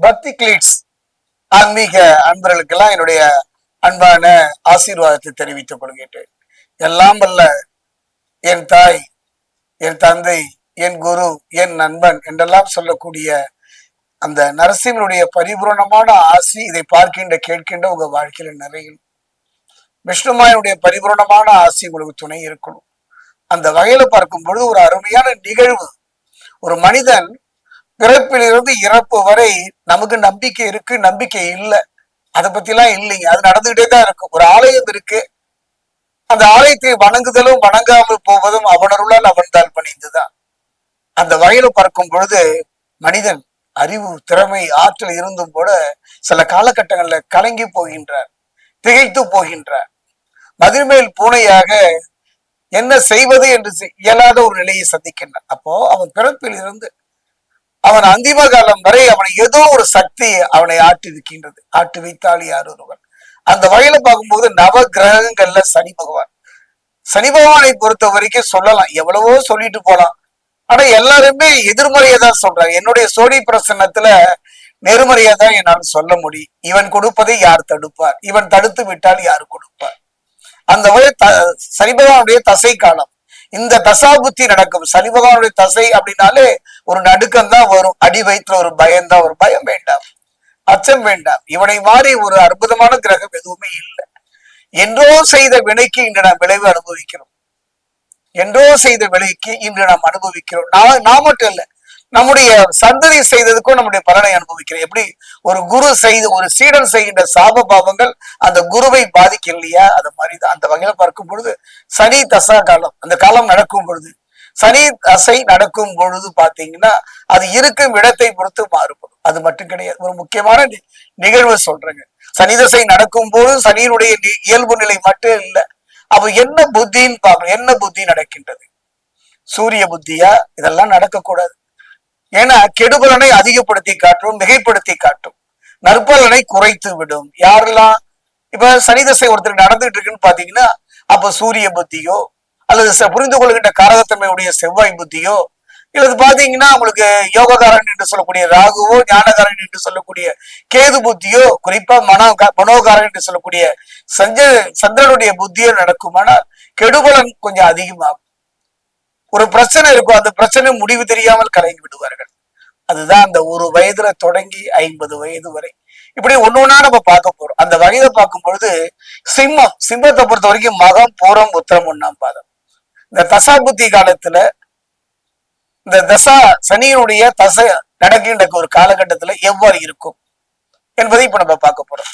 பக்தி கிளீட்ஸ் ஆன்மீக அன்பர்களுக்கெல்லாம் என்னுடைய அன்பான ஆசீர்வாதத்தை தெரிவித்துக் கொள்கின்றேன். எல்லாம் வல்ல என் தாய் என் தந்தை என் குரு என் நண்பன் என்றெல்லாம் சொல்லக்கூடிய அந்த நரசிம்மனுடைய பரிபூரணமான ஆசி இதை பார்க்கின்ற கேட்கின்ற உங்க வாழ்க்கையில நிறையும். விஷ்ணுமாயனுடைய பரிபூரணமான ஆசி உங்களுக்கு துணை இருக்கணும். அந்த வகையில பார்க்கும் பொழுது ஒரு அருமையான நிகழ்வு. ஒரு மனிதன் பிறப்பிலிருந்து இறப்பு வரை நமக்கு நம்பிக்கை இருக்கு நம்பிக்கை இல்லை. அதை பத்திலாம் இல்லைங்க. அது நடந்துகிட்டே தான் இருக்கும் ஒரு ஆலயம் இருக்கு. அந்த ஆலயத்தை வணங்குதலும் வணங்காமல் போவதும் அவனருளால் அவன்தால் பணிந்துதான். அந்த வகையில பறக்கும் பொழுது மனிதன் அறிவு திறமை ஆற்றல் இருந்தும் கூட சில காலகட்டங்கள்ல கலங்கி போகின்றார் திகைத்து போகின்றார். மதிர்மேல் பூனையாக என்ன செய்வது என்று இயலாத ஒரு நிலையை சந்திக்கின்றான். அப்போ அவன் பிறப்பில் இருந்து அவன் அந்திம காலம் வரை அவனை ஏதோ ஒரு சக்தி அவனை ஆட்டி இருக்கின்றது. ஆட்டி வைத்தால் யார் ஒருவன்? அந்த வகையில பார்க்கும்போது நவ கிரகங்கள்ல சனி பகவான். சனி பகவானை பொறுத்த வரைக்கும் சொல்லலாம். எவ்வளவோ சொல்லிட்டு போலாம். ஆனா எல்லாருமே எதிர்மறையை தான் சொல்றாங்க. என்னுடைய சோடி பிரசன்னத்துல நேர்மறையா தான் என்னால் சொல்ல முடியும். இவன் கொடுப்பதை யார் தடுப்பார்? இவன் தடுத்து விட்டால் யார் கொடுப்பார்? அந்த வகை த சனி பகவானுடைய தசை காலம். இந்த தசாபுத்தி நடக்கும். சனி பகவானுடைய தசை அப்படின்னாலே ஒரு நடுக்கம் தான் வரும். அடி வயிற்றுல ஒரு பயம்தான் ஒரு பயம் வேண்டாம். அச்சம் வேண்டாம். இவனை மாறி ஒரு அற்புதமான கிரகம் எதுவுமே இல்லை. என்றோ செய்த வினைக்கு இன்று நாம் விளைவு அனுபவிக்கிறோம். என்றோ செய்த விலைக்கு இன்று நாம் அனுபவிக்கிறோம். நான் நான் மட்டும் இல்ல. நம்முடைய சந்ததி செய்ததுக்கும் நம்முடைய பலனை அனுபவிக்கிறோம். எப்படி? ஒரு குரு செய்து ஒரு சீடன் செய்கின்ற சாப பாவங்கள் அந்த குருவை பாதிக்க இல்லையா அது மாதிரிதான் அந்த வகையில பார்க்கும் பொழுது சனி தசா காலம். அந்த காலம் நடக்கும் பொழுது சனி தசை நடக்கும் பொழுது பாத்தீங்கன்னா அது இருக்கும் இடத்தை பொறுத்து மாறுபடும். அது மட்டும் கிடையாது. ஒரு முக்கியமான நிகழ்வு சொல்றேங்க. சனி தசை நடக்கும் போது சனியினுடைய இயல்பு நிலை மட்டும் இல்லை. அப்ப என்ன புத்தின்னு பார்க்கணும். என்ன புத்தி நடக்கின்றது? சூரிய புத்தியா? இதெல்லாம் நடக்கக்கூடாது. ஏன்னா கெடுபலனை அதிகப்படுத்தி காட்டும் மிகைப்படுத்தி காட்டும். நற்பலனை குறைத்து விடும். யாரெல்லாம் இப்ப சனி தசை ஒருத்தர் நடந்துட்டு இருக்குன்னு பாத்தீங்கன்னா அப்ப சூரிய புத்தியோ அல்லது புரிந்து கொள்கின்ற காரகத்தன்மையுடைய செவ்வாய் புத்தியோ இல்லது பாத்தீங்கன்னா உங்களுக்கு யோககாரன் என்று சொல்லக்கூடிய ராகுவோ ஞானகாரன் என்று சொல்லக்கூடிய கேது புத்தியோ குறிப்பா மனோ மனோகாரன் என்று சொல்லக்கூடிய சஞ்ச சந்திரனுடைய புத்தியோ நடக்குமானால் கெடுபலன் கொஞ்சம் அதிகமாகும். ஒரு பிரச்சனை இருக்கும். அந்த பிரச்சனை முடிவு தெரியாமல் கலங்கி விடுவார்கள். அதுதான் அந்த ஒரு வயதுல தொடங்கி ஐம்பது வயது வரை. இப்படி ஒண்ணு ஒண்ணா நம்ம பார்க்க போறோம். அந்த வயதை பார்க்கும் பொழுது சிம்மம் சிம்மத்தை பொறுத்த வரைக்கும் மகம் பூரம் உத்தரம் ஒன்னாம் பாதம். இந்த தசா புத்தி காலத்துல இந்த தசா சனியினுடைய தசை நடக்கின்ற ஒரு காலகட்டத்துல எவ்வாறு இருக்கும் என்பதை இப்ப நம்ம பார்க்க போறோம்.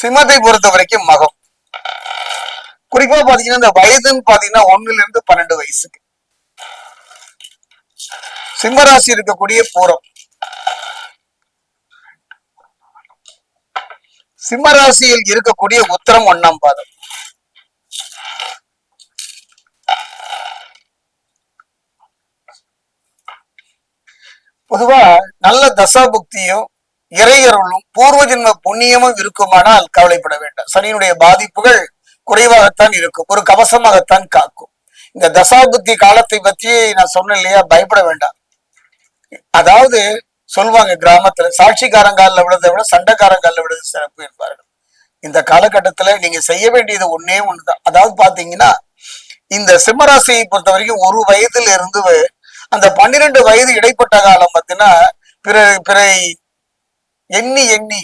சிம்மத்தை பொறுத்த வரைக்கும் மகம். குறிப்பா பாத்தீங்கன்னா இந்த வயதுன்னு பாத்தீங்கன்னா ஒண்ணுல இருந்து பன்னெண்டு வயசுக்கு. சிம்மராசி இருக்கக்கூடிய பூரம். சிம்மராசியில் இருக்கக்கூடிய உத்தரம் ஒண்ணாம் பாதம். பொதுவா நல்ல தசாபுக்தியும் இறையருளும் பூர்வ ஜென்ம புண்ணியமும் இருக்குமானால் கவலைப்பட வேண்டாம். சனியினுடைய பாதிப்புகள் குறைவாகத்தான் இருக்கும். ஒரு கவசமாகத்தான் காக்கும். இந்த தசாபுத்தி காலத்தை பற்றி நான் சொன்னேன் இல்லையா? பயப்பட வேண்டாம். அதாவது சொல்லுவாங்க கிராமத்துல சாட்சிக்காரங்காலில் விழுதை விட சண்டைக்காரங்காலில் விழுது சிறப்பு என்பார்கள். இந்த காலகட்டத்துல நீங்க செய்ய வேண்டியது ஒன்னே ஒண்ணுதான். அதாவது பாத்தீங்கன்னா இந்த சிம்மராசியை பொறுத்த வரைக்கும் ஒரு வயதுல இருந்து அந்த பன்னிரெண்டு வயது இடைப்பட்ட காலம் பார்த்தீங்கன்னா பிற பிறை எண்ணி எண்ணி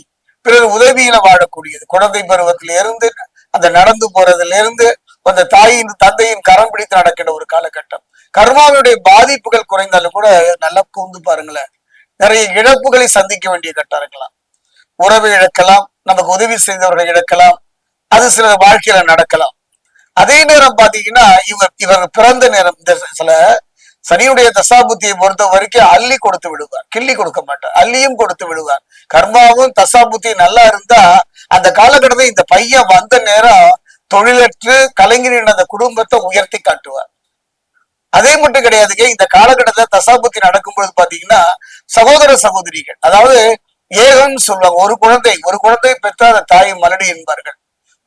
பிறர் உதவியில வாழக்கூடியது. குழந்தை பருவத்தில இருந்து அந்த நடந்து போறதுல இருந்து அந்த தாயின் தந்தையின் கரம் பிடித்து நடக்கிற ஒரு காலகட்டம். கர்மாவினுடைய பாதிப்புகள் குறைந்தாலும் கூட நல்லா கூர்ந்து பாருங்களேன். நிறைய இழப்புகளை சந்திக்க வேண்டிய கட்டம் இருக்கலாம். உறவை இழக்கலாம் நமக்கு உதவி செய்தவர்களை இழக்கலாம் அது சில வாழ்க்கையில நடக்கலாம். அதே நேரம் பாத்தீங்கன்னா இவர் இவர் பிறந்த நேரம் இந்த சில சனியுடைய தசாபுத்தியை பொறுத்த வரைக்கும் அள்ளி கொடுத்து விடுவார். கிள்ளி கொடுக்க மாட்டார். அள்ளியும் கொடுத்து விடுவார். கர்மாவும் தசாபுத்தி நல்லா இருந்தா அந்த காலகட்டத்தில் இந்த பையன் வந்த நேரம் தொழிலற்று கலைஞரின் அந்த குடும்பத்தை உயர்த்தி காட்டுவார். அதே மட்டும் கிடையாதுங்க இந்த காலகட்டத்துல தசாபுத்தி நடக்கும் பாத்தீங்கன்னா சகோதர சகோதரிகள் அதாவது ஏகம்னு சொல்லுவாங்க ஒரு குழந்தை ஒரு குழந்தை பெற்ற அந்த தாயை மலடி என்பார்கள்.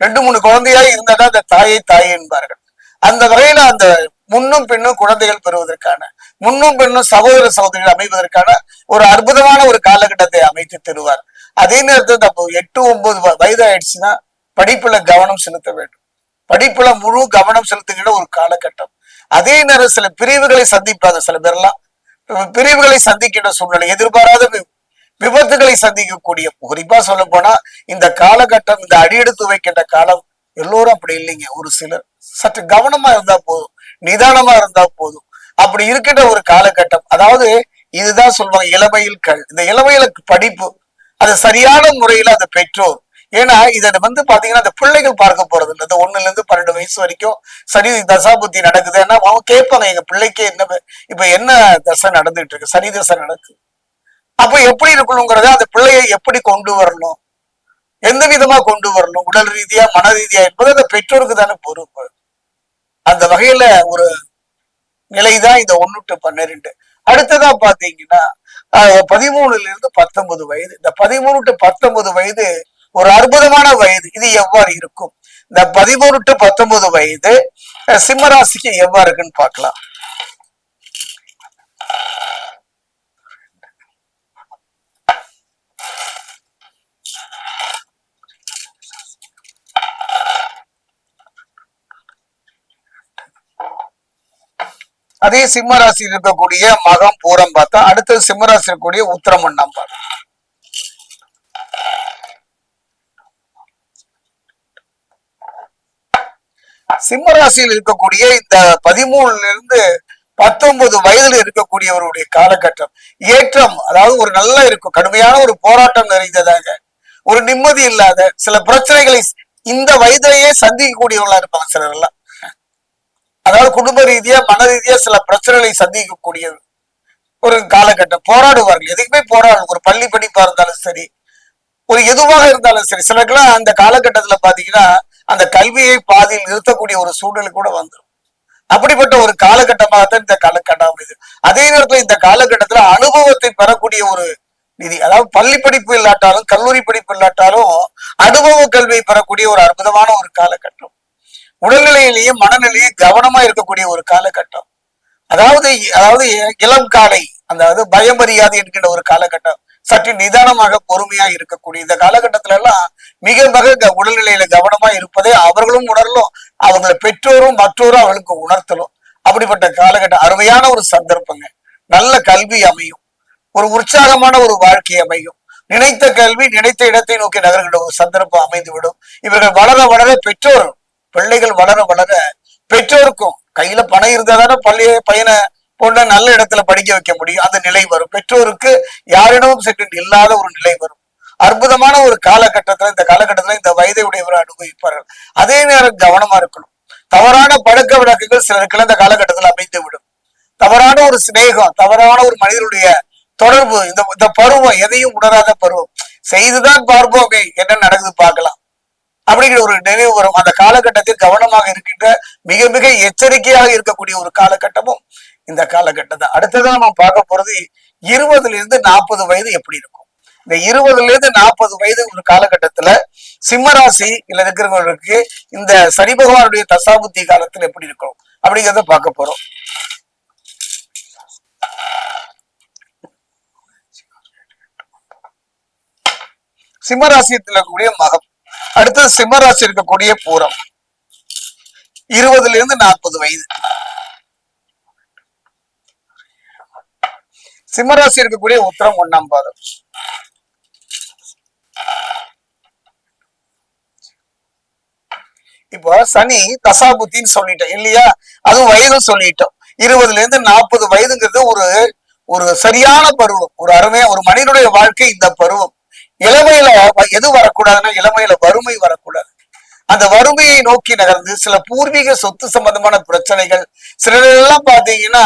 ரெண்டு மூணு குழந்தையா இருந்தாதான் அந்த தாயை தாய் என்பார்கள். அந்த வகையில அந்த முன்னும் பின்னும் குழந்தைகள் பெறுவதற்கான முன்னும் பின்னும் சகோதர சகோதரிகள் அமைவதற்கான ஒரு அற்புதமான ஒரு காலகட்டத்தை அமைத்து தருவார். அதே நேரத்தில் அப்போ எட்டு ஒன்பது வயது ஆயிடுச்சுன்னா படிப்புல கவனம் செலுத்த வேண்டும். படிப்புல முழு கவனம் செலுத்துகிற ஒரு காலகட்டம். அதே நேரம் சில பிரிவுகளை சந்திப்பாங்க சில பேர்லாம் பிரிவுகளை சந்திக்கின்ற சூழ்நிலை எதிர்பாராத விபத்துகளை சந்திக்கக்கூடிய குறிப்பா சொல்ல போனா இந்த காலகட்டம் இந்த அடியெடுத்து வைக்கின்ற காலம் எல்லோரும் அப்படி இல்லைங்க. ஒரு சிலர் சற்று கவனமா இருந்தா போதும் நிதானமா இருந்தா போதும். அப்படி இருக்கின்ற ஒரு காலகட்டம் அதாவது இதுதான் சொல்லுவாங்க இளமையில் கல். இந்த இளமையில படிப்பு அது சரியான முறையில அந்த பெற்றோர் ஏன்னா இதை வந்து பாத்தீங்கன்னா அந்த பிள்ளைகள் பார்க்க போறது இல்லை. இந்த ஒண்ணுல இருந்து பன்னெண்டு வயசு வரைக்கும் சரி தசாபுத்தி நடக்குது. ஏன்னா அவங்க கேட்பாங்க எங்க பிள்ளைக்கே என்ன இப்ப என்ன தசை நடந்துட்டு இருக்கு? சனி தசை நடக்குது. அப்ப எப்படி இருக்கணுங்கிறத அந்த பிள்ளையை எப்படி கொண்டு வரணும்? எந்த விதமா கொண்டு வரணும்? உடல் ரீதியா மன ரீதியா என்பது அந்த பெற்றோருக்கு தானே பொறுப்பு. அந்த வகையில ஒரு நிலைதான் இந்த ஒண்ணு டு பன்னிரெண்டு. அடுத்ததா பாத்தீங்கன்னா பதிமூணுல இருந்து பத்தொன்பது வயது. இந்த பதிமூணு டு பத்தொன்பது வயது ஒரு அற்புதமான வயது. இது எவ்வாறு இருக்கும்? இந்த பதிமூணு டு பத்தொன்பது வயது சிம்மராசிக்கு எவ்வாறு இருக்குன்னு பார்க்கலாம். அதே சிம்ம ராசி இருக்கக்கூடிய மகம் பூரம் பார்த்தா அடுத்தது சிம்ம ராசி இருக்கக்கூடிய உத்திரமண்ணம் பார்த்தா சிம்ம ராசியில் இருக்கக்கூடிய இந்த பதிமூணுல இருந்து பத்தொன்பது வயதுல இருக்கக்கூடியவருடைய காலகட்டம் ஏற்றம் அதாவது ஒரு நல்ல இருக்கும் கடுமையான ஒரு போராட்டம் நிறைந்ததாக ஒரு நிம்மதி இல்லாத சில பிரச்சனைகளை இந்த வயதிலேயே சந்திக்கக்கூடியவர்களா இருப்பாங்க சிலர் எல்லாம். அதாவது குடும்ப ரீதியா மன ரீதியா சில பிரச்சனைகளை சந்திக்கக்கூடியது. ஒரு காலகட்டம் போராடுவார்கள். எதுக்குமே போராடும் ஒரு பள்ளி படிப்பா இருந்தாலும் சரி ஒரு எதுவாக இருந்தாலும் சரி. சிலருக்குலாம் அந்த காலகட்டத்துல பாத்தீங்கன்னா அந்த கல்வியை பாதியில் நிறுத்தக்கூடிய ஒரு சூழ்நிலை கூட வந்துடும் அப்படிப்பட்ட ஒரு காலகட்டமாகத்தான் இந்த காலகட்டம் அமைது அதே நேரத்தில் இந்த காலகட்டத்துல அனுபவத்தை பெறக்கூடிய ஒரு நிதி அதாவது பள்ளி படிப்பு இல்லாட்டாலும் கல்லூரி படிப்பு இல்லாட்டாலும் அனுபவ கல்வியை பெறக்கூடிய ஒரு அற்புதமான ஒரு காலகட்டம். உடல்நிலையிலேயும் மனநிலையும் கவனமா இருக்கக்கூடிய ஒரு காலகட்டம். அதாவது அதாவது இளம் காலை அதாவது பயமறியாது என்கின்ற ஒரு காலகட்டம் சற்று நிதானமாக பொறுமையா இருக்கக்கூடிய இந்த காலகட்டத்துல எல்லாம் மிக மிக உடல்நிலையில கவனமா இருப்பதை அவர்களும் உணரலும் அவங்களை பெற்றோரும் மற்றோரும் அவர்களுக்கு உணர்த்தலும். அப்படிப்பட்ட காலகட்டம் அருமையான ஒரு சந்தர்ப்பங்க. நல்ல கல்வி அமையும். ஒரு உற்சாகமான ஒரு வாழ்க்கை அமையும். நினைத்த கல்வி நினைத்த இடத்தை நோக்கி நகர்கின்ற ஒரு சந்தர்ப்பம் அமைந்துவிடும். இவர்கள் வளர வளர பெற்றோர் பிள்ளைகள் வளர வளர பெற்றோருக்கும் கையில பணம் இருந்தா தானே பள்ளி பையனை பொண்ணை நல்ல இடத்துல படிக்க வைக்க முடியும். அந்த நிலை வரும். பெற்றோருக்கு யாரிடமும் சென்று இல்லாத ஒரு நிலை வரும். அற்புதமான ஒரு காலகட்டத்துல இந்த காலகட்டத்துல இந்த வயதை உடையவர் அனுபவிப்பார்கள். அதே நேரம் கவனமா இருக்கணும். தவறான பழக்க வழக்கங்கள் சிலருக்குள்ள இந்த காலகட்டத்துல அமைந்து விடும் தவறான ஒரு சிநேகம் தவறான ஒரு மனிதனுடைய தொடர்பு இந்த இந்த பருவம் எதையும் உணராத பருவம். செய்துதான் பார்ப்போமே என்ன நடக்குது பார்க்கலாம். அப்படிங்கிற ஒரு நினைவு வரும். அந்த காலகட்டத்தில் கவனமாக இருக்கின்ற மிக மிக எச்சரிக்கையாக இருக்கக்கூடிய ஒரு காலகட்டமும் இந்த காலகட்டம் தான் அடுத்ததான் நம்ம பார்க்க போறது இருபதுல இருந்து நாற்பது வயது எப்படி இருக்கும்? இந்த இருபதுல இருந்து நாற்பது வயது ஒரு காலகட்டத்துல சிம்மராசி இல்ல இருக்கிறவங்களுக்கு இந்த சனி பகவானுடைய தசாபுத்தி காலத்துல எப்படி இருக்கும்? அப்படிங்கிறத பார்க்க போறோம். சிம்மராசியத்தில் இருக்கக்கூடிய மகம். அடுத்தது சிம்மராசி இருக்கக்கூடிய பூரம். இருபதுல இருந்து நாற்பது வயது. சிம்மராசி இருக்கக்கூடிய உத்தரம் ஒண்ணாம் பாதம். இப்போ சனி தசாபுத்தின்னு சொல்லிட்டோம் இல்லையா? அதுவும் வயதும் சொல்லிட்டோம். இருபதுல இருந்து நாற்பது வயதுங்கிறது ஒரு ஒரு சரியான பருவம். ஒரு அருமையா ஒரு மனிதனுடைய வாழ்க்கை இந்த பருவம். இளமையில எது வரக்கூடாதுன்னா இளமையில வறுமை வரக்கூடாது. அந்த வறுமையை நோக்கி நகர்ந்து சில பூர்வீக சொத்து சம்பந்தமான பிரச்சனைகள் சிலரெல்லாம் பாத்தீங்கன்னா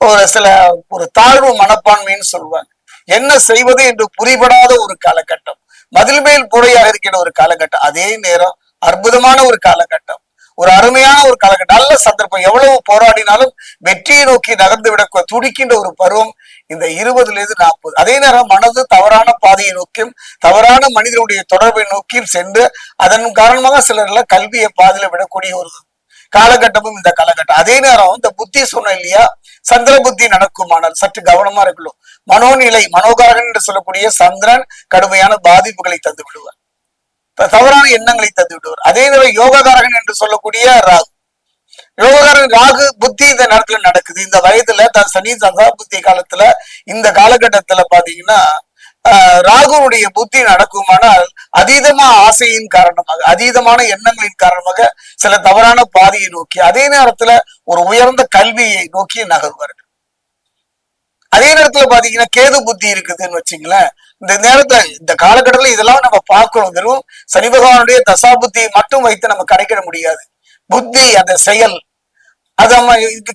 ஒரு சில ஒரு தாழ்வு மனப்பான்மைன்னு சொல்லுவாங்க. என்ன செய்வது என்று புரிபடாத ஒரு காலகட்டம். மதில் மேல் புறையாக இருக்கிற ஒரு காலகட்டம். அதே நேரம் அற்புதமான ஒரு காலகட்டம். ஒரு அருமையான ஒரு காலகட்டம் நல்ல சந்தர்ப்பம். எவ்வளவு போராடினாலும் வெற்றியை நோக்கி நகர்ந்து விட துடிக்கின்ற ஒரு பருவம் இந்த இருபதுல இருந்து நாற்பது. அதே நேரம் மனது தவறான பாதையை நோக்கியும் தவறான மனிதனுடைய தொடர்பை நோக்கியும் சென்று அதன் காரணமாக சிலர்ல கல்வியை பாதியில விடக்கூடிய ஒரு காலகட்டமும் இந்த காலகட்டம். அதே நேரம் இந்த புத்தி சொன்ன இல்லையா? சந்திர புத்தி நடக்குமானால் சற்று கவனமா இருக்கணும். மனோநிலை மனோகாரகன் என்று சொல்லக்கூடிய சந்திரன் கடுமையான பாதிப்புகளை தந்து விடுவார். தவறான எண்ணங்களை தந்து விடுவார் அதே நேரம் யோககாரகன் என்று சொல்லக்கூடிய ராகு. யோககாரன் ராகு புத்தி இந்த நேரத்துல நடக்குது. இந்த வயதுல தன் சனி சதா புத்தி காலத்துல இந்த காலகட்டத்துல பாத்தீங்கன்னா ஆஹ், ராகுனுடைய புத்தி நடக்குமானால் அதீதமா ஆசையின் காரணமாக அதீதமான எண்ணங்களின் காரணமாக சில தவறான பாதையை நோக்கி அதே நேரத்துல ஒரு உயர்ந்த கல்வியை நோக்கி நகர்வார்கள் அதே நேரத்துல பாத்தீங்கன்னா கேது புத்தி இருக்குதுன்னு வச்சுங்களேன். இந்த நேரத்துல இந்த காலகட்டத்துல இதெல்லாம் நம்ம பார்க்கணும் வெறும் சனி பகவானுடைய தசா புத்தியை மட்டும் வைத்து நம்ம கணக்கிட முடியாது. புத்தி அந்த செயல். அது நம்ம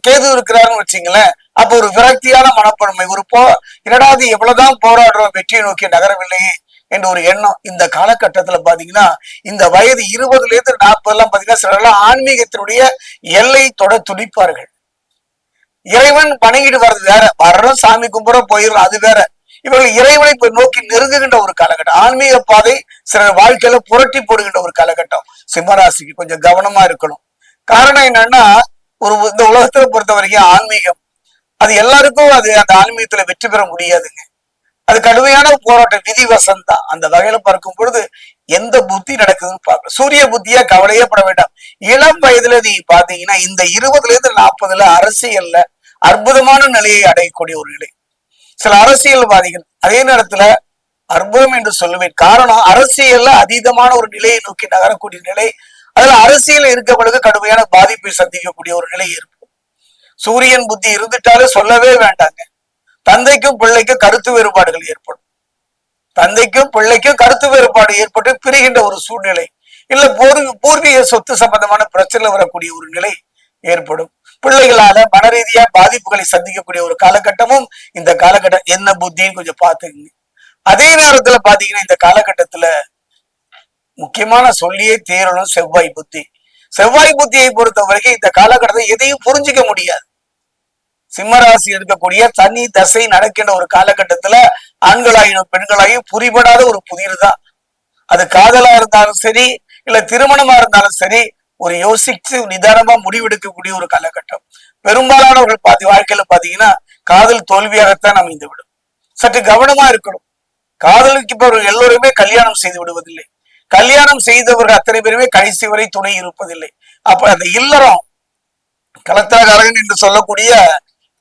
கேது இருக்கிறாருன்னு வச்சுங்களேன். அப்ப ஒரு விரக்தியான மனப்பான்மை ஒரு போ இரண்டாவது எவ்வளவுதான் போராடுறோம் வெற்றியை நோக்கி நகரவில்லையே என்ற ஒரு எண்ணம் இந்த காலகட்டத்துல பாத்தீங்கன்னா இந்த வயது இருபதுல இருந்து நாற்பது எல்லாம் பாத்தீங்கன்னா சிலர்லாம் ஆன்மீகத்தினுடைய எல்லை தொட துடிப்பார்கள். இறைவன் வணங்கிட்டு வர்றது வேற வர்றோம் சாமி கும்பிடுறோம் போயிடும் அது வேற. இவர்கள் இறைவனை இப்ப நோக்கி நெருங்குகின்ற ஒரு காலகட்டம். ஆன்மீக பாதை சிலர் வாழ்க்கையில புரட்டி போடுகின்ற ஒரு காலகட்டம். சிம்மராசிக்கு கொஞ்சம் கவனமா இருக்கணும். காரணம் என்னன்னா ஒரு இந்த உலகத்துல பொறுத்த வரைக்கும் ஆன்மீகம் அது எல்லாருக்கும் அது அந்த ஆன்மீகத்துல வெற்றி பெற முடியாதுங்க. அது கடுமையான போராட்டம் விதி வசந்தான். அந்த வகையில பார்க்கும் பொழுது எந்த புத்தி நடக்குதுன்னு பார்க்கணும் சூரிய புத்தியா கவலையே பட வேண்டாம். இளம் வயதுல நீ பாத்தீங்கன்னா இந்த இருபதுல இருந்து நாற்பதுல அரசியல்ல அற்புதமான நிலையை அடையக்கூடிய ஒரு நிலை. சில அரசியல்வாதிகள் அதே நேரத்துல அற்புதம் என்று சொல்லுவேன். காரணம் அரசியல்ல அதீதமான ஒரு நிலையை நோக்கி நகரக்கூடிய நிலை அதுல அரசியல் இருக்கவங்களுக்கு கடுமையான பாதிப்பை சந்திக்கக்கூடிய ஒரு நிலை ஏற்படும். சூரியன் புத்தி இருந்துட்டாலே சொல்லவே வேண்டாங்க. தந்தைக்கும் பிள்ளைக்கும் கருத்து வேறுபாடுகள் ஏற்படும். தந்தைக்கும் பிள்ளைக்கும் கருத்து வேறுபாடு ஏற்பட்டு பிரிகின்ற ஒரு சூழ்நிலை இல்ல பூர்வீ பூர்வீக சொத்து சம்பந்தமான பிரச்சனை வரக்கூடிய ஒரு நிலை ஏற்படும். பிள்ளைகளால மனரீதியா பாதிப்புகளை சந்திக்கக்கூடிய ஒரு காலகட்டமும் இந்த காலகட்டம் என்ன புத்தின்னு கொஞ்சம் பாத்துக்கங்க அதே நேரத்துல பாத்தீங்கன்னா இந்த காலகட்டத்துல முக்கியமான சொல்லியே தேரணும் செவ்வாய் புத்தி. செவ்வாய் புத்தியை பொறுத்த வரைக்கும் இந்த காலகட்டத்தை எதையும் புரிஞ்சிக்க முடியாது. சிம்மராசி இருக்கக்கூடிய தனி தசை நடக்கின்ற ஒரு காலகட்டத்துல ஆண்களாயினும் பெண்களாயும் புரிபடாத ஒரு புதிர் தான் அது காதலா இருந்தாலும் சரி இல்ல திருமணமா இருந்தாலும் சரி ஒரு யோசிச்சு நிதானமா முடிவெடுக்கக்கூடிய ஒரு காலகட்டம். பெரும்பாலானவர்கள் பாதி வாழ்க்கையில பாத்தீங்கன்னா காதல் தோல்வியாகத்தான் அமைந்து விடும் சற்று கவனமா இருக்கணும். காதலுக்கு இப்ப எல்லோருமே கல்யாணம் செய்து விடுவதில்லை. கல்யாணம் செய்தவர்கள் அத்தனை பேருமே கடைசி வரை துணை இருப்பதில்லை. அப்ப அந்த இல்லறம் கலத்திரகாரகன் என்று சொல்லக்கூடிய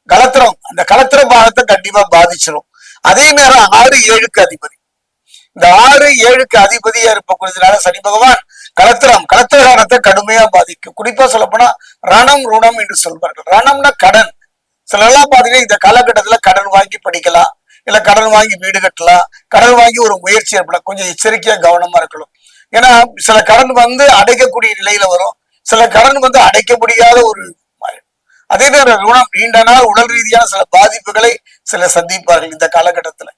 கலத்திரம் அந்த கலத்திர பாகத்தை கண்டிப்பா பாதிச்சிடும் அதே நேரம் ஆறு ஏழுக்கு அதிபதி. இந்த ஆறு ஏழுக்கு அதிபதியா இருப்பக்கூடியதுனால சனி பகவான் கலத்திரம் கலத்திரகாரத்தை கடுமையா பாதிக்கும். குறிப்பா சொல்ல போனா ரணம் ருணம் என்று சொல்வார்கள். ரணம்னா கடன். சில எல்லாம் பாத்தீங்கன்னா இந்த காலகட்டத்துல கடன் வாங்கி படிக்கலாம் இல்ல கடன் வாங்கி வீடு கட்டலாம் கடன் வாங்கி ஒரு முயற்சி ஏற்படலாம். கொஞ்சம் எச்சரிக்கையா கவனமா இருக்கணும். ஏன்னா சில கடன் வந்து அடைக்கக்கூடிய நிலையில வரும். சில கடன் வந்து அடைக்க முடியாத ஒரு அதே நேரம் ருணம் நீண்ட நாள் உடல் ரீதியான சில பாதிப்புகளை சில சந்திப்பார்கள் இந்த காலகட்டத்துல.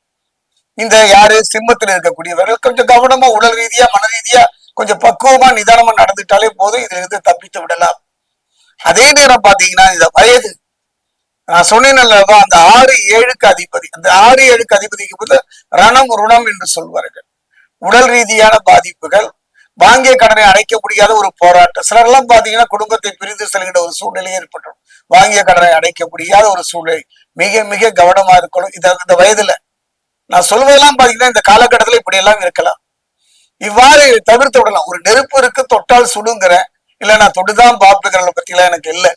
இந்த யாரு சிம்மத்துல இருக்கக்கூடியவர்கள் கொஞ்சம் கவனமா உடல் ரீதியா மன ரீதியா கொஞ்சம் பக்குவமா நிதானமா நடந்துட்டாலே போதும். இதுல இருந்து தப்பித்து விடலாம். அதே நேரம் பாத்தீங்கன்னா இந்த வயது. நான் சொன்னேன் அல்லவா அந்த ஆறு ஏழுக்கு அதிபதி. அந்த ஆறு ஏழுக்கு அதிபதிக்கு போது ரணம் ருணம் என்று சொல்வார்கள். உடல் ரீதியான பாதிப்புகள் வாங்கிய கடனை அடைக்க முடியாத ஒரு போராட்டம். சிலரெல்லாம் பாத்தீங்கன்னா குடும்பத்தை பிரிந்து செல்கின்ற ஒரு சூழ்நிலை ஏற்பட்டுரும். வாங்கிய கடனை அடைக்க முடியாத ஒரு சூழ்நிலை. மிக மிக கவனமா இருக்கணும். இந்த இந்த வயதுல. நான் சொல்வதெல்லாம் பாத்தீங்கன்னா இந்த காலகட்டத்துல இப்படி எல்லாம் இருக்கலாம். இவ்வாறு தவிர்த்து விடலாம் ஒரு நெருப்பு இருக்கு தொட்டால் சுடுங்கிறேன் இல்ல நான் தொட்டுதான் பார்ப்புங்கிறத பத்தி எனக்கு இல்லை.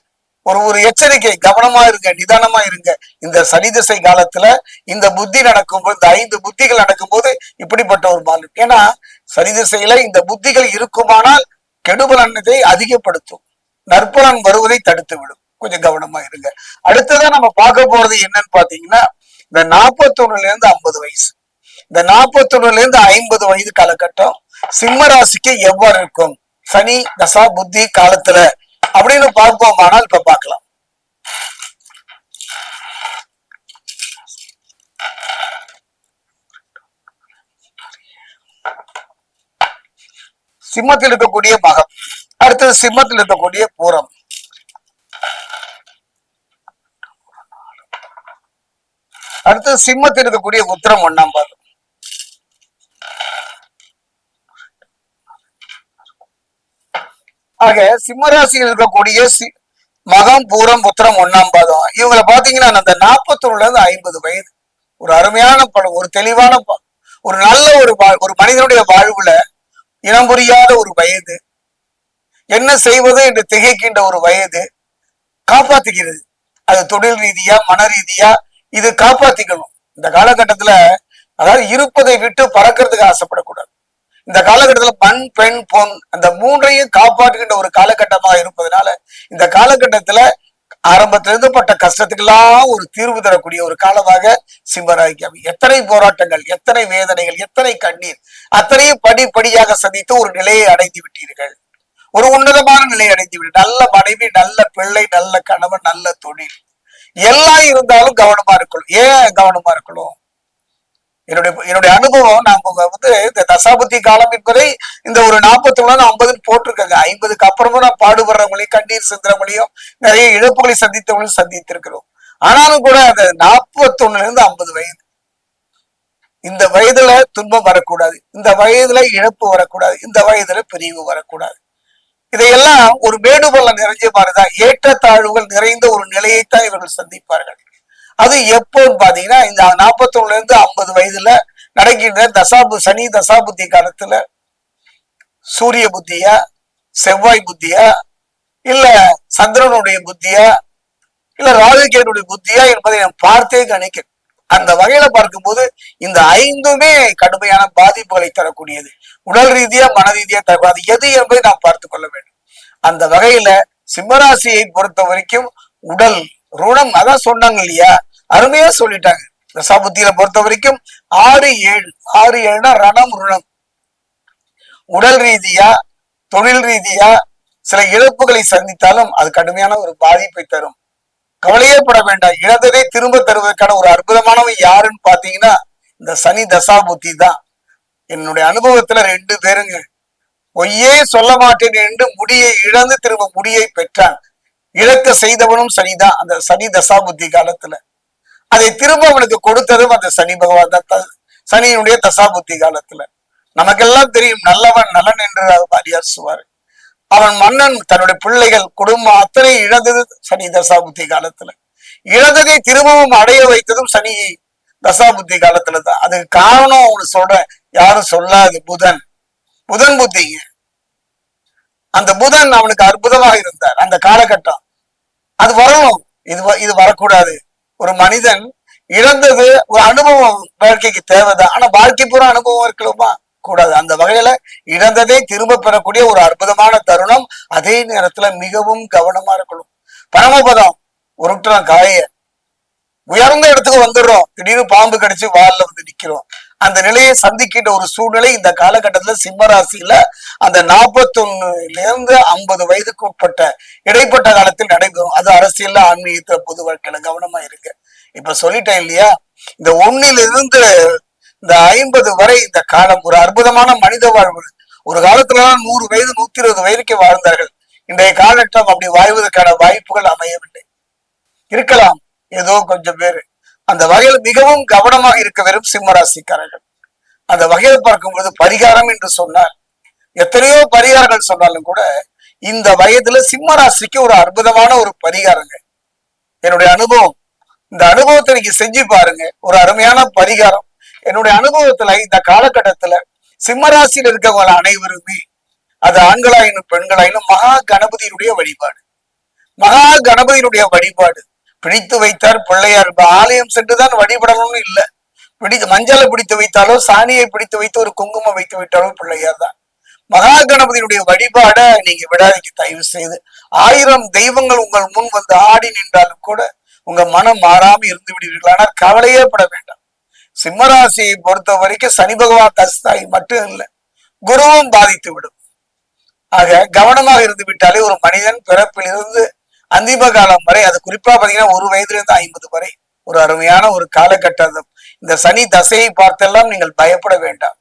ஒரு ஒரு எச்சரிக்கை கவனமா இருங்க நிதானமா இருங்க. இந்த சனி திசை காலத்துல இந்த புத்தி நடக்கும்போது இந்த ஐந்து புத்திகள் நடக்கும்போது இப்படிப்பட்ட ஒரு பாலம் ஏன்னா சனி திசையில இந்த புத்திகள் இருக்குமானால் கெடுபலனத்தை அதிகப்படுத்தும். நற்பலன் வருவதை தடுத்து விடும் கொஞ்சம் கவனமா இருங்க. அடுத்ததான் நம்ம பார்க்க போறது என்னன்னு பாத்தீங்கன்னா இந்த நாற்பத்தொன்னுல இருந்து ஐம்பது வயசு. இந்த நாற்பத்தொன்னுல இருந்து ஐம்பது வயது காலகட்டம் சிம்ம ராசிக்கு எவ்வாறு இருக்கும்? சனி தசா புத்தி காலத்துல அப்படின்னு பார்ப்போமானால் இப்ப பார்க்கலாம். சிம்மத்தில் இருக்கக்கூடிய மகம். அடுத்தது சிம்மத்தில் இருக்கக்கூடிய பூரம். அடுத்தது சிம்மத்தில் இருக்கக்கூடிய உத்திரம் ஒண்ணாம் பாதம். ஆக சிம்மராசியில் இருக்கக்கூடிய சி- மகம் பூரம் புத்திரம் ஒன்னாம் பாதம் இவங்களை பாத்தீங்கன்னா அந்த நாற்பத்தொன்னுல இருந்து ஐம்பது வயது. ஒரு அருமையான படம் ஒரு தெளிவான படம் ஒரு நல்ல ஒரு ஒரு மனிதனுடைய வாழ்வுல இனம் புரியாத ஒரு வயது. என்ன செய்வது என்று திகைக்கின்ற ஒரு வயது காப்பாத்திக்கிறது அது தொழில் ரீதியா மன ரீதியா இது காப்பாத்திக்கணும். இந்த காலகட்டத்துல அதாவது இருப்பதை விட்டு பறக்கிறதுக்கு ஆசைப்படக்கூடாது. இந்த காலகட்டத்துல மண் பெண் பொன் அந்த மூன்றையும் காப்பாற்றுகின்ற ஒரு காலகட்டமாக இருப்பதனால இந்த காலகட்டத்துல ஆரம்பத்திலிருந்து பட்ட கஷ்டத்துக்கெல்லாம் ஒரு தீர்வு தரக்கூடிய ஒரு காலமாக சிம்மராய்க்கு எத்தனை போராட்டங்கள் எத்தனை வேதனைகள் எத்தனை கண்ணீர் அத்தனையும் படிப்படியாக சந்தித்து ஒரு நிலையை அடைந்து விட்டீர்கள். ஒரு உன்னதமான நிலையை அடைந்து விடு நல்ல மனைவி நல்ல பிள்ளை நல்ல கணவன் நல்ல தொழில். எல்லாம் இருந்தாலும் கவனமா இருக்கணும். ஏன் கவனமா இருக்கணும்? என்னுடைய என்னுடைய அனுபவம் நான் வந்து இந்த தசாபுத்தி காலம் என்பதை இந்த ஒரு நாற்பத்தி ஐம்பதுன்னு போட்டிருக்காங்க. ஐம்பதுக்கு அப்புறமும் நான் பாடுபடுறவங்களையும் கண்ணீர் சிந்துறவங்களையும் நிறைய இழப்புகளை சந்தித்தவங்களையும் சந்தித்திருக்கிறோம். ஆனாலும் கூட அந்த நாற்பத்தொன்னுல இருந்து ஐம்பது வயது. இந்த வயதுல துன்பம் வரக்கூடாது. இந்த வயதுல இழப்பு வரக்கூடாது. இந்த வயதுல பிரிவு வரக்கூடாது. இதையெல்லாம் ஒரு மேடுபள்ளம் நிறைஞ்ச மாதிரிதான் ஏற்றத்தாழ்வுகள் நிறைந்த ஒரு நிலையைத்தான் இவர்கள் சந்திப்பார்கள். அது எப்போன்னு பாத்தீங்கன்னா இந்த நாற்பத்தொன்னுல இருந்து ஐம்பது வயதுல நடக்கின்ற தசாபு சனி தசாபுத்தி காலத்துல சூரிய புத்தியா செவ்வாய் புத்தியா இல்ல சந்திரனுடைய புத்தியா இல்ல ராஜகேனுடைய புத்தியா என்பதை நான் பார்த்தே கணிக்க அந்த வகையில பார்க்கும்போது இந்த ஐந்துமே கடுமையான பாதிப்புகளை தரக்கூடியது. உடல் ரீதியா மன ரீதியா தரக்கூடாது. எது என்பதை நாம் பார்த்து கொள்ள வேண்டும். அந்த வகையில சிம்மராசியை பொறுத்த வரைக்கும் உடல் ருணம் அதான் சொன்னாங்க இல்லையா? அருமையா சொல்லிட்டாங்க. தசாபுத்தியில பொறுத்த வரைக்கும் ஆறு ஏழு ஆறு ஏழுனா ரணம் ருணம். உடல் ரீதியா தொழில் ரீதியா சில இழப்புகளை சந்தித்தாலும் அது கடுமையான ஒரு பாதிப்பை தரும். கவலையே பட வேண்டாம். இழந்ததை திரும்ப தருவதற்கான ஒரு அற்புதமானவன் யாருன்னு பாத்தீங்கன்னா இந்த சனி தசாபுத்தி தான். என்னுடைய அனுபவத்துல ரெண்டு பேருங்க. பொய்யே சொல்ல மாட்டேன் என்று முடியை இழந்து திரும்ப முடியை பெற்றான். இழக்க செய்தவனும் சனிதான். அந்த சனி தசாபுத்தி காலத்துல. அதை திரும்ப அவனுக்கு கொடுத்ததும் அந்த சனி பகவான் தான். சனியினுடைய தசாபுத்தி காலத்துல. நமக்கெல்லாம் தெரியும் நல்லவன் நலன் என்று வாரியார் சுவார் அவன் மன்னன் தன்னுடைய பிள்ளைகள் குடும்பம் அத்தனை இழந்தது சனி தசாபுத்தி காலத்துல. இழந்ததை திரும்பவும் அடைய வைத்ததும் சனி தசாபுத்தி காலத்துல தான். அதுக்கு காரணம் அவனு சொல்ற யாரும் சொல்லாது புதன். புதன் புத்திங்க. அந்த புதன் அவனுக்கு அற்புதமாக இருந்தார். அந்த காலகட்டம். அது வரணும் இது வ- இது வரக்கூடாது. ஒரு மனிதன் இழந்தது ஒரு அனுபவம் வாழ்க்கைக்கு தேவைதான். ஆனா வாழ்க்கை பூரா அனுபவம் இருக்கலாமா கூடாது. அந்த வகையில இழந்ததை திரும்ப பெறக்கூடிய ஒரு அற்புதமான தருணம் அதே நேரத்துல மிகவும் கவனமா இருக்கணும். பரமபதம் உருட்டுறோம் காய. உயர்ந்த இடத்துக்கு வந்துடுறோம். திடீர்னு பாம்பு கடிச்சு வால்ல வந்து நிக்கிறோம். அந்த நிலையை சந்திக்கின்ற ஒரு சூழ்நிலை இந்த காலகட்டத்துல சிம்ம ராசியில அந்த நாற்பத்தொன்னுல இருந்து ஐம்பது வயதுக்கு உட்பட்ட இடைப்பட்ட காலத்தில் நடைபெறும். அது அரசியல்ல ஆன்மீகத்துல பொது வாழ்க்கையில கவனமா இருக்கு இப்ப சொல்லிட்டேன் இல்லையா? இந்த ஒன்னிலிருந்து இருந்து இந்த ஐம்பது வரை இந்த காலம் ஒரு அற்புதமான மனித வாழ்வு. ஒரு காலத்துல நூறு வயது நூத்தி இருபது வயதுக்கு வாழ்ந்தார்கள். இன்றைய காலகட்டம் அப்படி வாழ்வதற்கான வாய்ப்புகள் அமையவில்லை. இருக்கலாம். ஏதோ கொஞ்சம் பேரு. அந்த வகையில் மிகவும் கவனமாக இருக்க வெறும் சிம்மராசிக்காரர்கள். அந்த வகையில பார்க்கும்போது பரிகாரம் என்று சொன்னார். எத்தனையோ பரிகாரங்கள் சொன்னாலும் கூட இந்த வயதுல சிம்மராசிக்கு ஒரு அற்புதமான ஒரு பரிகாரங்க. என்னுடைய அனுபவம். இந்த அனுபவத்தை நீங்க செஞ்சு பாருங்க. ஒரு அருமையான பரிகாரம். என்னுடைய அனுபவத்துல இந்த காலகட்டத்துல சிம்மராசியில் இருக்கவங்க அனைவருமே அது ஆண்களாயினும் பெண்களாயினும் மகா கணபதியினுடைய வழிபாடு. மகா கணபதியினுடைய வழிபாடு. பிடித்து வைத்தார் பிள்ளையார். இப்ப ஆலயம் சென்றுதான் வழிபடணும்னு இல்லை. பிடித்து மஞ்சளை பிடித்து வைத்தாலோ சாணியை பிடித்து வைத்து ஒரு குங்குமம் வைத்து விட்டாலோ பிள்ளையார் தான். மகா கணபதியினுடைய வழிபாட நீங்க விடாதீங்க தயவு செய்து. ஆயிரம் தெய்வங்கள் உங்கள் முன் வந்து ஆடி நின்றாலும் கூட உங்க மனம் மாறாம இருந்து விடுவீர்கள். ஆனால் கவலையே பட வேண்டாம். சிம்மராசியை பொறுத்த வரைக்கும் சனி பகவான் தஸ்தாய் மட்டும் இல்லை குருவும் பாதித்து விடும். ஆக கவனமாக இருந்து விட்டாலே ஒரு மனிதன் பிறப்பிலிருந்து அந்திம காலம் வரை அது குறிப்பா பாத்தீங்கன்னா ஒரு வயதுல இருந்து ஐம்பது வரை ஒரு அருமையான ஒரு காலகட்டம். இந்த சனி தசையை பார்த்தெல்லாம் நீங்கள் பயப்பட வேண்டாம்.